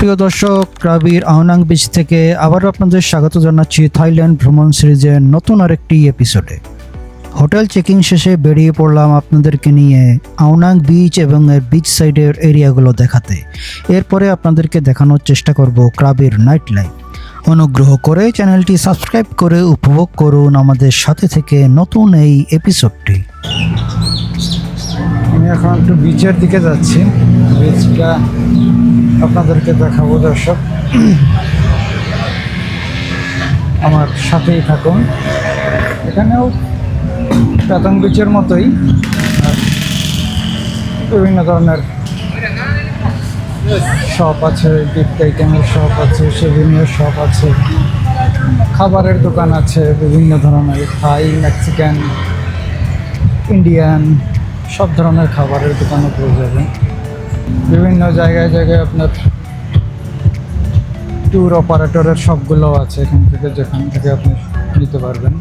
সুপ্রিয় দর্শক, রাবির আহনাং বিচ থেকে আবারও আপনাদের স্বাগত জানাচ্ছি থাইল্যান্ড ভ্রমণ সিরিজের নতুন আরেকটি এপিসোডে হোটেল চেকিং শেষে বেরিয়ে পড়লাম আপনাদেরকে নিয়ে আউনাং বিচ এবং এর বিচ সাইডের এরিয়াগুলো দেখাতে। এরপরে আপনাদেরকে দেখানোর চেষ্টা করব ক্রাবির নাইট লাইফ অনুগ্রহ করে চ্যানেলটি সাবস্ক্রাইব করে উপভোগ করুন আমাদের সাথে থেকে নতুন এই এপিসোডটি আমি এখন একটু বিচের দিকে যাচ্ছি। বিচটা আপনাদেরকে দেখাবো, দর্শক। আমার সাথেই থাকুন। এখানেও প্যাতং বিচের মতোই বিভিন্ন ধরনের শপ আছে গিফট আইটেমের শপ আছে সেভিনিয়ার শপ আছে, খাবারের দোকান আছে, বিভিন্ন ধরনের থাই, মেক্সিকান, ইন্ডিয়ান, সব ধরনের খাবারের দোকানও পেয়ে যাবেন। বিভিন্ন জায়গায় জায়গায় আপনার ট্যুর অপারেটরের সবগুলো আছে এখান থেকে, যেখান থেকে আপনি নিতে পারবেন।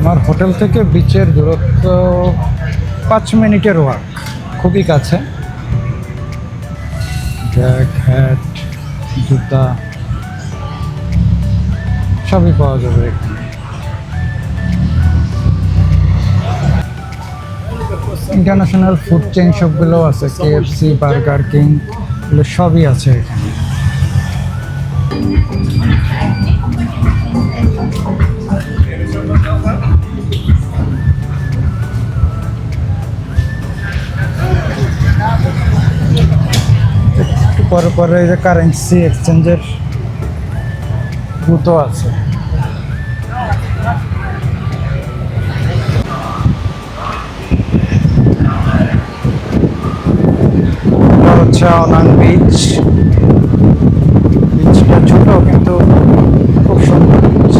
আমার হোটেল থেকে বিচের দূরত্ব পাঁচ মিনিটের ওয়াক খুবই কাছে। ব্যাগ হ্যাট জুতা, সবই পাওয়া যাবে এখানে। ইন্টারন্যাশনাল ফুড চেইন সবগুলো আছে কেএফসি বার্গার কিং এগুলো সবই আছে এখানে। পরে পরে যে কারেন্সি এক্সচেঞ্জের বুথও আছে। হচ্ছে অনাং বিচ বিচটা ছোট কিন্তু খুব সুন্দর বিচ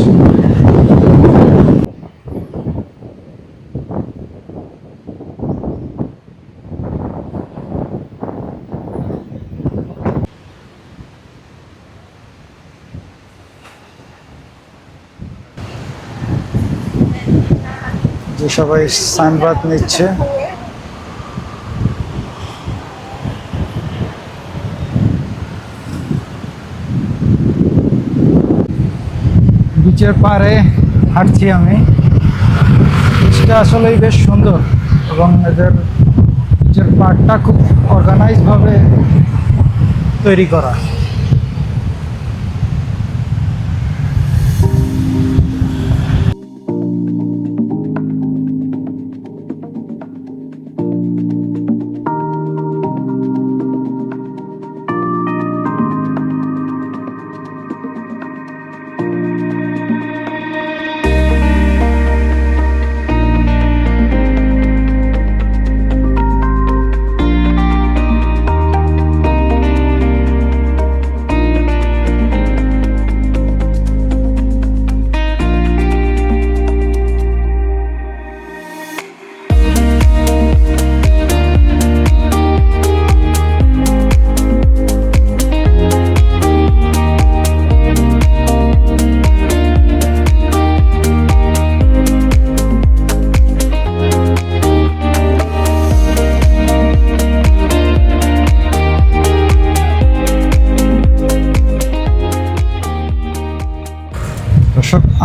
যে সবাই সানবাদ নিচ্ছে। বিচের পারে হাঁটছি আমি। ব্রিজটা আসলেই বেশ সুন্দর এবং এদের ব্রিজের পাড়টা খুব অর্গানাইজভাবে তৈরি করা।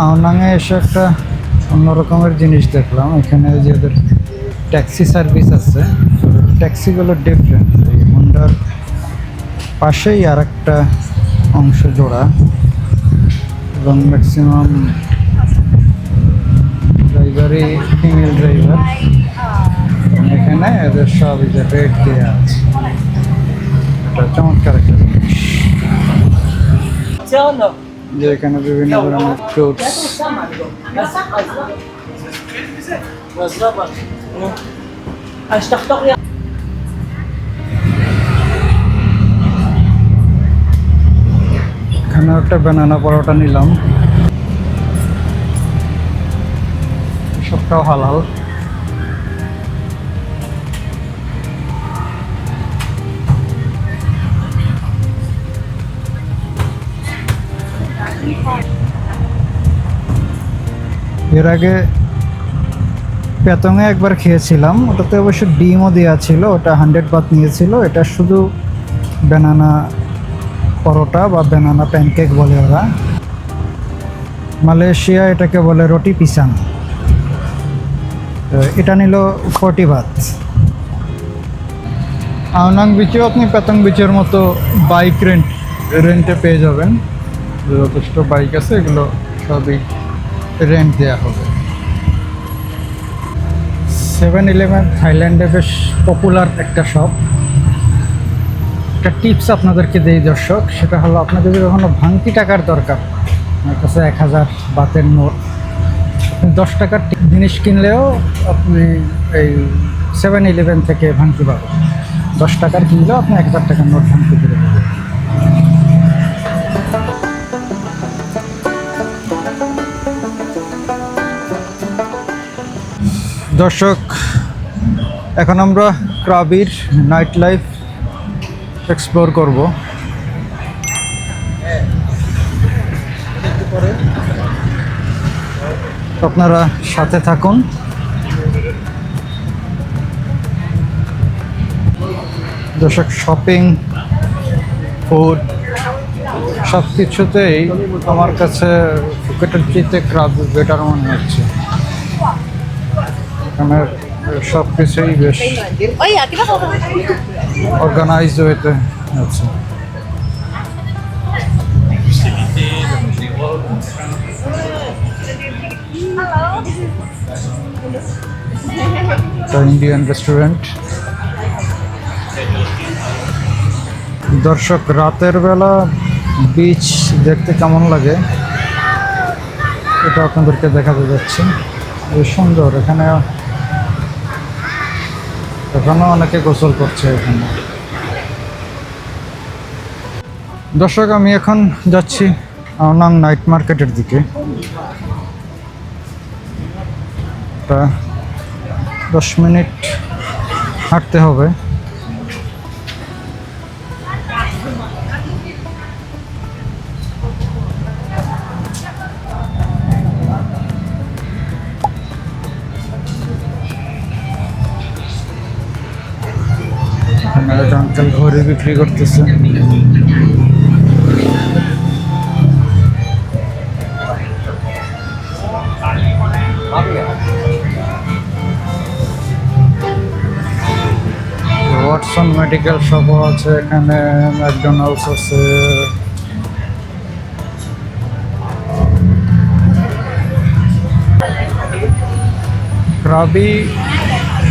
আওনাঙে এসে একটা অন্য রকমের জিনিস দেখলাম। এখানে যে ওদের ট্যাক্সি সার্ভিস আছে, ট্যাক্সিগুলো ডিফারেন্ট এই মুন্ডার পাশেই আর একটা অংশ জোড়া এবং ম্যাক্সিমাম ড্রাইভারই ফিমেল ড্রাইভার এখানে এদের সব যে রেট দেওয়া আছে। এটা চমৎকার একটা জিনিস। যে এখানে বিভিন্ন ধরনের ফ্রুটস এখানে একটা ব্যানানা পরোটা নিলাম। সবটাও হালাল। এর আগে পেতঙে একবার খেয়েছিলাম, ওটাতে অবশ্য ডিমও দেওয়া ছিল, ওটা হান্ড্রেড বাত নিয়েছিল, এটা শুধু বেনানা পরোটা বা বেনানা প্যানকেক বলে ওরা। মালয়েশিয়া এটাকে বলে রুটি পিসাং তো এটা নিল ফর্টি বাত আওনাং বিচেও আপনি পেতং বিচের মতো বাইক রেন্ট রেন্টে পেয়ে যাবেন। যথেষ্ট বাইক আছে, এগুলো সবই রেন্ট দেওয়া হবে। সেভেন ইলেভেন থাইল্যান্ডে বেশ পপুলার একটা শপ একটা টিপস আপনাদেরকে দেই দর্শক, সেটা হলো আপনাদের যদি কখনো ভাঙতি টাকার দরকার। আমার কাছে এক হাজার বাতের নোট। দশ টাকার জিনিস কিনলেও আপনি এই সেভেন ইলেভেন থেকে ভাঙতি পাবেন। দশ টাকার কিনলেও আপনি এক হাজার টাকার নোট ভাঙতি করে দর্শক, এখন আমরা ক্রাবির নাইট লাইফ এক্সপ্লোর করব। আপনারা সাথে থাকুন। দর্শক, শপিং, ফুড সব কিছুতেই আমার কাছে ফুকেটের ক্রাব বেটার মনে হচ্ছে। এখানে সব কিছুই বেশ অর্গানাইজড হইতে আছে ইন্ডিয়ান রেস্টুরেন্ট দর্শক রাতের বেলা বিচ দেখতে কেমন লাগে? এটা আপনাদেরকে দেখাতে যাচ্ছি। বেশ সুন্দর এখানে এখনও অনেকে গোসল করছে এখানে। দর্শক, আমি এখন যাচ্ছি আওনাং নাইট মার্কেটের দিকে। দশ মিনিট হাঁটতে হবে। এখানে এক আঙ্কেল ঘড়ি বিক্রি করতেছে। ওয়াটসন মেডিকেল শপও আছে, এখানে ম্যাকডোনাল্ডস আছে। ক্রাবি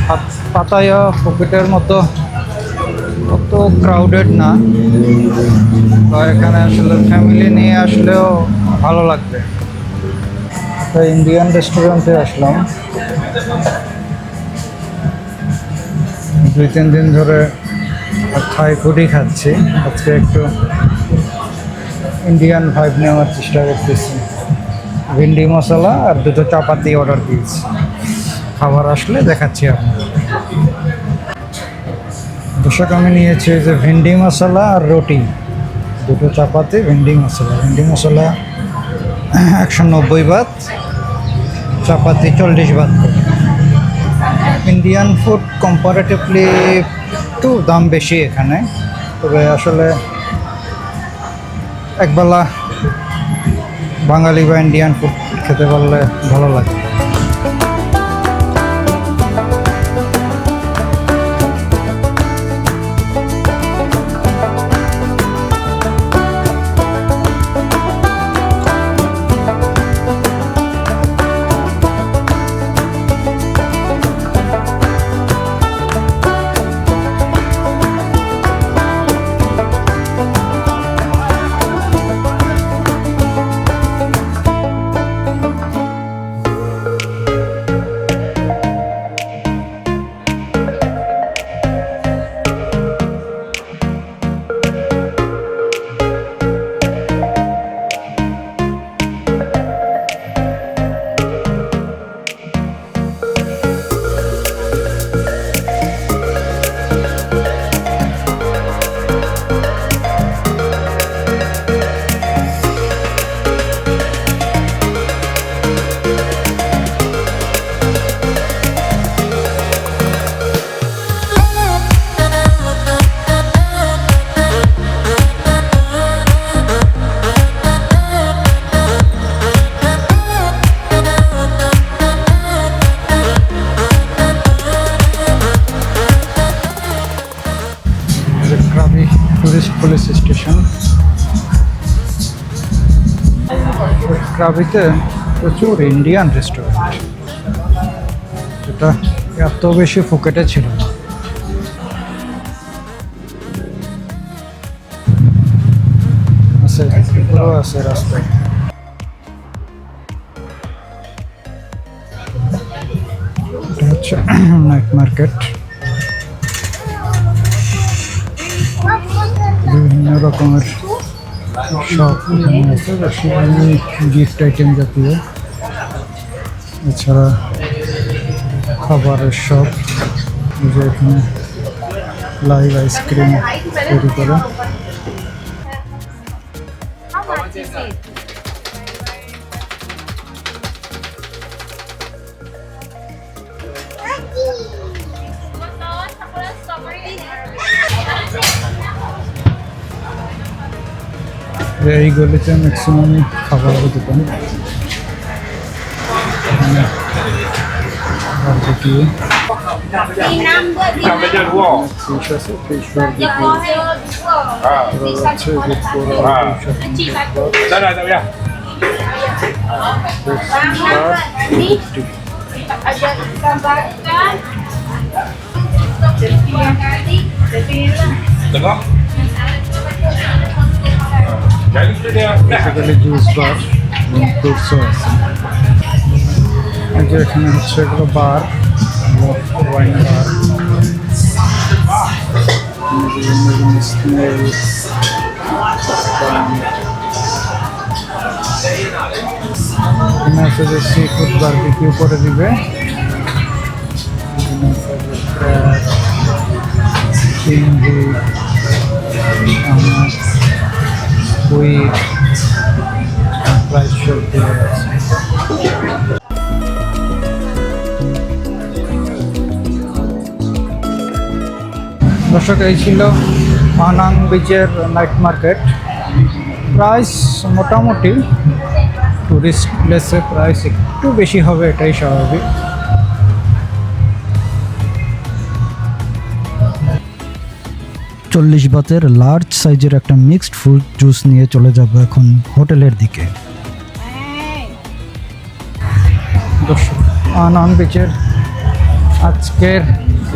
পাত- পাতায়া পকেটের মতো। অত ক্রাউডেড না। তো এখানে আসলে ফ্যামিলি নিয়ে আসলেও ভালো লাগবে। তো ইন্ডিয়ান রেস্টুরেন্টে আসলাম। দুই, তিন দিন ধরে থাই ফুডই খাচ্ছি। আজকে একটু ইন্ডিয়ান ভাইব নেওয়ার চেষ্টা করতেছি। ভিন্ডি মশলা আর দুটো চাপাতি অর্ডার দিয়েছি। খাবার আসলে দেখাচ্ছি আপনাদের। দর্শক, আমি নিয়েছি যে ভেন্ডি মশলা আর রুটি। দুটো চাপাতি, ভেন্ডি মশলা। ভেন্ডি মশলা একশো নব্বই বাত চাপাতি চল্লিশ বাত ইন্ডিয়ান ফুড কম্পারেটিভলি একটু দাম বেশি এখানে। তবে আসলে একবেলা বাঙালি বা ইন্ডিয়ান ফুড খেতে পারলে ভালো লাগে। গাবিতে প্রচুর ইন্ডিয়ান রেস্টুরেন্ট যেটা এত বেশি ফুকেটে ছিল না। আছে রাস্তায়। হচ্ছে নাইট মার্কেট বিভিন্ন রকমের শপ এখানে আছে গিফট আইটেম জাতীয়। এছাড়া খাবারের এই যে এখানে লাইভ আইসক্রিম তৈরি করে। এই গলিতে ম্যাক্সিমামই খাবারের দোকান এখানে barbecue Number basically juice bar ফ্রুটসও আছে যে এখানে হচ্ছে এগুলো বার ওয়াইন বার এখানে আছে যে সি ফুড যে crab, চিংড়ি প্রাইস শোট দেওয়া আছে। দর্শক, এই ছিল মানাং বিচের নাইট মার্কেট প্রাইস মোটামুটি টুরিস্ট প্লেসে প্রাইস একটু বেশি হবে এটাই স্বাভাবিক। চল্লিশ বাতের লার্জ সাইজের একটা মিক্সড ফ্রুট জুস নিয়ে চলে যাব এখন হোটেলের দিকে। আজকের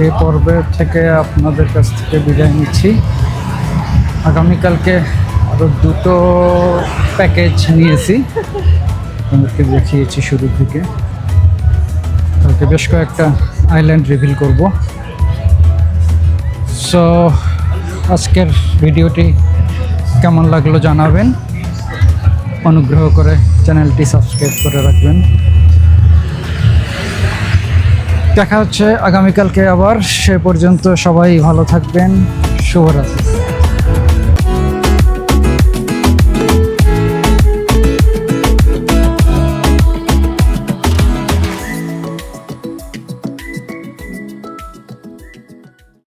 এই পর্বের থেকে আপনাদের কাছ থেকে বিদায় নিচ্ছি। আগামীকালকে আরও দুটো প্যাকেজ নিয়েছি। আপনাদেরকে দেখিয়েছি শুরু থেকে কালকে বেশ কয়েকটা আইল্যান্ড রিভিল করব। সো আজকের ভিডিওটি কেমন লাগল জানাবেন। অনুগ্রহ করে চ্যানেলটি সাবস্ক্রাইব করে রাখবেন। দেখা হচ্ছে আগামীকালকে আবার। সে পর্যন্ত সবাই ভালো থাকবেন। শুভরাত্রি।